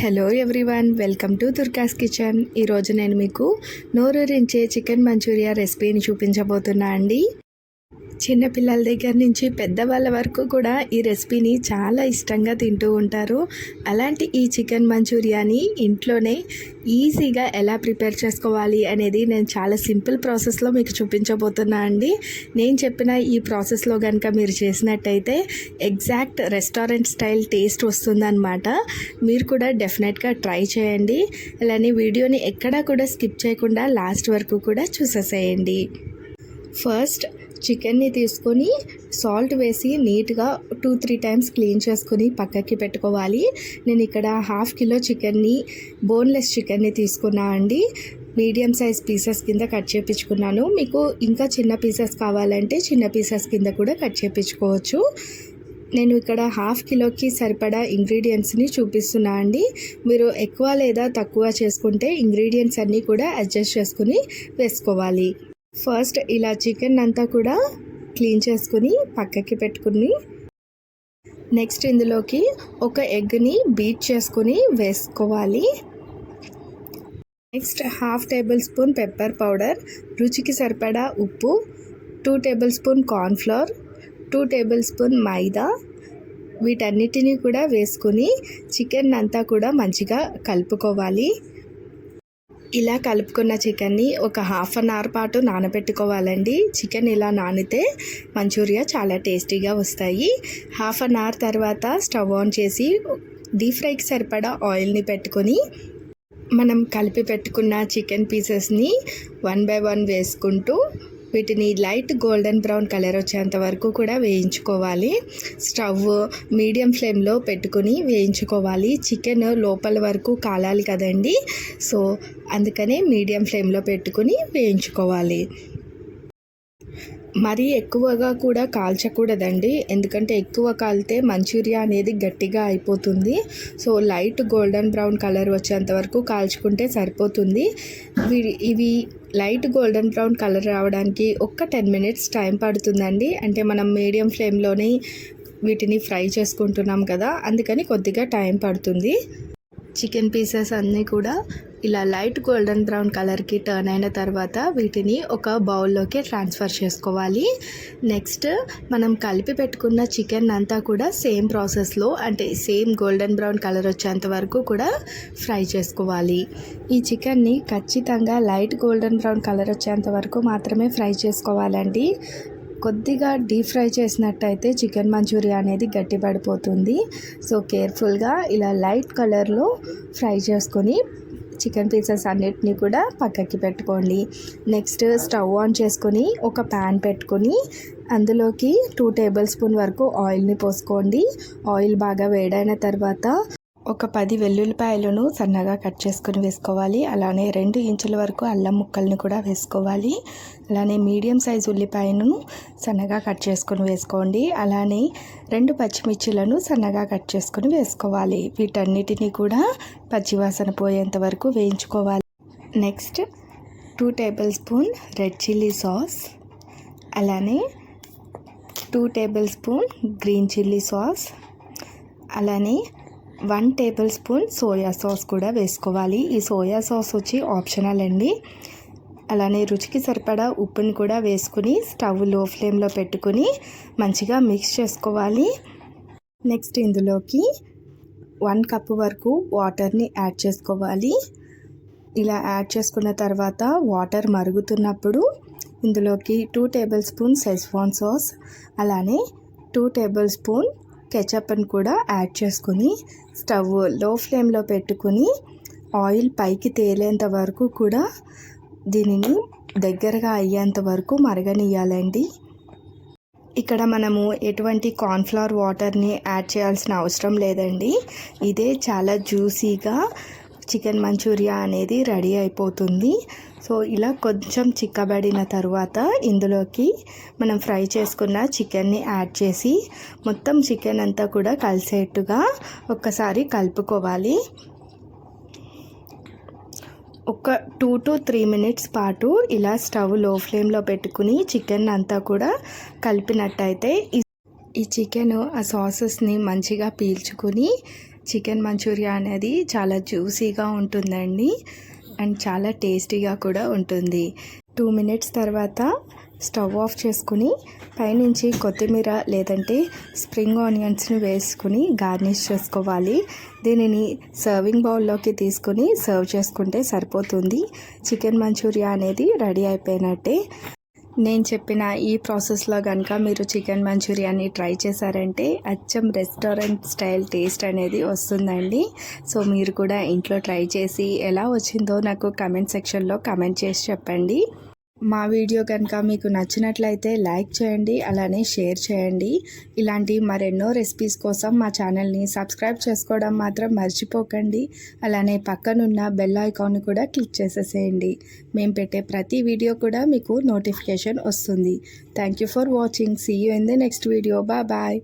Hello everyone welcome to Durga's kitchen ఈరోజు నేను మీకు నోరూరించే చికెన్ మంచూరియా రెసిపీని చూపించబోతున్నా అండి. చిన్నపిల్లల దగ్గర నుంచి పెద్దవాళ్ళ వరకు కూడా ఈ రెసిపీని చాలా ఇష్టంగా తింటూ ఉంటారు. అలాంటి ఈ చికెన్ మంచూరియాని ఇంట్లోనే ఈజీగా ఎలా ప్రిపేర్ చేసుకోవాలి అనేది నేను చాలా సింపుల్ ప్రాసెస్లో మీకు చూపించబోతున్నా అండి. నేను చెప్పిన ఈ ప్రాసెస్లో కనుక మీరు చేసినట్టయితే ఎగ్జాక్ట్ రెస్టారెంట్ స్టైల్ టేస్ట్ వస్తుందన్నమాట. మీరు కూడా డెఫినెట్గా ట్రై చేయండి. అలానే వీడియోని ఎక్కడా కూడా స్కిప్ చేయకుండా లాస్ట్ వరకు కూడా చూసేసేయండి. ఫస్ట్ చికెన్ని తీసుకొని సాల్ట్ వేసి నీట్గా టూ త్రీ టైమ్స్ క్లీన్ చేసుకుని పక్కకి పెట్టుకోవాలి. నేను ఇక్కడ హాఫ్ కిలో చికెన్ని బోన్లెస్ చికెన్ని తీసుకున్నా అండి. మీడియం సైజ్ పీసెస్ కింద కట్ చేపించుకున్నాను. మీకు ఇంకా చిన్న పీసెస్ కావాలంటే చిన్న పీసెస్ కింద కూడా కట్ చేపించుకోవచ్చు. నేను ఇక్కడ హాఫ్ కిలోకి సరిపడా ఇంగ్రీడియంట్స్ని చూపిస్తున్నా అండి. మీరు ఎక్కువ లేదా తక్కువ చేసుకుంటే ఇంగ్రీడియంట్స్ అన్నీ కూడా అడ్జస్ట్ చేసుకుని వేసుకోవాలి. ఫస్ట్ ఇలా చికెన్ అంతా కూడా క్లీన్ చేసుకుని పక్కకి పెట్టుకుని నెక్స్ట్ ఇందులోకి ఒక ఎగ్ని బీట్ చేసుకుని వేసుకోవాలి. Next half tablespoon pepper powder రుచికి సరిపడా ఉప్పు two tablespoon cornflour two tablespoon maida వీటన్నిటినీ కూడా వేసుకుని చికెన్ అంతా కూడా మంచిగా కలుపుకోవాలి. ఇలా కలుపుకున్న చికెన్ని ఒక హాఫ్ అన్ అవర్ పాటు నానబెట్టుకోవాలండి. చికెన్ ఇలా నానితే మంచూరియా చాలా టేస్టీగా వస్తాయి. హాఫ్ అన్ అవర్ తర్వాత స్టవ్ ఆన్ చేసి డీప్ ఫ్రైకి సరిపడా ఆయిల్ని పెట్టుకొని మనం కలిపి పెట్టుకున్న చికెన్ పీసెస్ని వన్ బై వన్ వేసుకుంటూ వీటిని లైట్ గోల్డెన్ బ్రౌన్ కలర్ వచ్చేంత వరకు కూడా వేయించుకోవాలి. స్టవ్ మీడియం ఫ్లేమ్లో పెట్టుకుని వేయించుకోవాలి. చికెన్ లోపల వరకు కాలాలి కదండి. సో అందుకనే మీడియం ఫ్లేమ్లో పెట్టుకుని వేయించుకోవాలి. మరీ ఎక్కువగా కూడా కాల్చకూడదండి. ఎందుకంటే ఎక్కువ కాలితే మంచూరియా అనేది గట్టిగా అయిపోతుంది. So light golden brown colour వచ్చేంత వరకు కాల్చుకుంటే సరిపోతుంది. ఇవి లైట్ గోల్డెన్ బ్రౌన్ కలర్ రావడానికి ఒక్క టెన్ మినిట్స్ టైం పడుతుందండి. అంటే మనం మీడియం ఫ్లేమ్లోనే వీటిని ఫ్రై చేసుకుంటున్నాం కదా అందుకని కొద్దిగా టైం పడుతుంది. చికెన్ పీసెస్ అన్నీ కూడా ఇలా లైట్ గోల్డెన్ బ్రౌన్ కలర్కి టర్న్ అయిన తర్వాత వీటిని ఒక బౌల్లోకి ట్రాన్స్ఫర్ చేసుకోవాలి. నెక్స్ట్ మనం కలిపి పెట్టుకున్న చికెన్ అంతా కూడా సేమ్ ప్రాసెస్లో అంటే సేమ్ గోల్డెన్ బ్రౌన్ కలర్ వచ్చేంత వరకు కూడా ఫ్రై చేసుకోవాలి. ఈ చికెన్ని ఖచ్చితంగా లైట్ గోల్డెన్ బ్రౌన్ కలర్ వచ్చేంత వరకు మాత్రమే ఫ్రై చేసుకోవాలండి. కొద్దిగా డీప్ ఫ్రై చేసినట్టయితే చికెన్ మంచూరియా అనేది గట్టిపడిపోతుంది. సో కేర్ఫుల్గా ఇలా లైట్ కలర్లో ఫ్రై చేసుకొని చికెన్ పీసెస్ అన్నిటినీ కూడా పక్కకి పెట్టుకోండి. నెక్స్ట్ స్టవ్ ఆన్ చేసుకొని ఒక ప్యాన్ పెట్టుకొని అందులోకి టూ టేబుల్ స్పూన్ వరకు ఆయిల్ని పోసుకోండి. ఆయిల్ బాగా వేడైన తర్వాత ఒక పది వెల్లుల్లిపాయలను సన్నగా కట్ చేసుకొని వేసుకోవాలి. అలానే రెండు ఇంచుల వరకు అల్లం ముక్కల్ని కూడా వేసుకోవాలి. అలానే మీడియం సైజ్ ఉల్లిపాయను సన్నగా కట్ చేసుకొని వేసుకోండి. అలానే రెండు పచ్చిమిర్చిలను సన్నగా కట్ చేసుకొని వేసుకోవాలి. వీటన్నిటిని కూడా పచ్చివాసన పోయేంత వరకు వేయించుకోవాలి. Next two tablespoon red chilli sauce. అలానే two tablespoon green chilli sauce. అలానే one tablespoon soya sauce కూడా వేసుకోవాలి. ఈ సోయా సాస్ వచ్చి ఆప్షనల్ అండి. అలానే రుచికి సరిపడా ఉప్పుని కూడా వేసుకుని స్టవ్లో ఫ్లేమ్లో పెట్టుకుని మంచిగా మిక్స్ చేసుకోవాలి. నెక్స్ట్ ఇందులోకి వన్ కప్ వరకు వాటర్ని యాడ్ చేసుకోవాలి. ఇలా యాడ్ చేసుకున్న తర్వాత వాటర్ మరుగుతున్నప్పుడు ఇందులోకి two tablespoon Schezwan sauce అలానే టూ టేబుల్ స్పూన్ కెచప్ని కూడా యాడ్ చేసుకుని స్టవ్లో ఫ్లేమ్లో పెట్టుకుని ఆయిల్ పైకి తేలేంత వరకు కూడా దీనిని దగ్గరగా అయ్యేంత వరకు మరగనియాలండి ఇక్కడ మనము ఎటువంటి కార్న్ఫ్లవర్ వాటర్ని యాడ్ చేయాల్సిన అవసరం లేదండి. ఇదే చాలా జ్యూసీగా చికెన్ మంచూరియా అనేది రెడీ అయిపోతుంది. సో ఇలా కొంచెం చిక్కబడిన తర్వాత ఇందులోకి మనం ఫ్రై చేసుకున్న చికెన్ని యాడ్ చేసి మొత్తం చికెన్ అంతా కూడా కలిసేట్టుగా ఒక్కసారి కలుపుకోవాలి. ఒక టూ టు త్రీ మినిట్స్ పాటు ఇలా స్టవ్లో ఫ్లేమ్లో పెట్టుకుని చికెన్ అంతా కూడా కలిపినట్టయితే ఈ చికెన్ ఆ సాసెస్ని మంచిగా పీల్చుకుని చికెన్ మంచూరియా అనేది చాలా జ్యూసీగా ఉంటుందండి అండ్ చాలా టేస్టీగా కూడా ఉంటుంది. టూ మినిట్స్ తర్వాత స్టవ్ ఆఫ్ చేసుకుని పైనుంచి కొత్తిమీర లేదంటే స్ప్రింగ్ ఆనియన్స్ని వేసుకుని గార్నిష్ చేసుకోవాలి. దీనిని సర్వింగ్ బౌల్లోకి తీసుకుని సర్వ్ చేసుకుంటే సరిపోతుంది. చికెన్ మంచూరియా అనేది రెడీ అయిపోయినట్టే. నేను చెప్పిన ఈ ప్రాసెస్లో కనుక మీరు చికెన్ మంచూరియాని ట్రై చేశారంటే అచ్చం రెస్టారెంట్ స్టైల్ టేస్ట్ అనేది వస్తుందండి. సో మీరు కూడా ఇంట్లో ట్రై చేసి ఎలా వచ్చిందో నాకు కమెంట్ సెక్షన్లో కమెంట్ చేసి చెప్పండి. మా వీడియో కనుక మీకు నచ్చినట్లయితే లైక్ చేయండి అలానే షేర్ చేయండి. ఇలాంటి మరెన్నో రెసిపీస్ కోసం మా ఛానల్ని సబ్స్క్రైబ్ చేసుకోవడం మాత్రం మర్చిపోకండి. అలానే పక్కనున్న బెల్ ఐకాన్ కూడా క్లిక్ చేసేసేయండి. మేము పెట్టే ప్రతి వీడియో కూడా మీకు నోటిఫికేషన్ వస్తుంది. Thank you for watching see you in the next video bye bye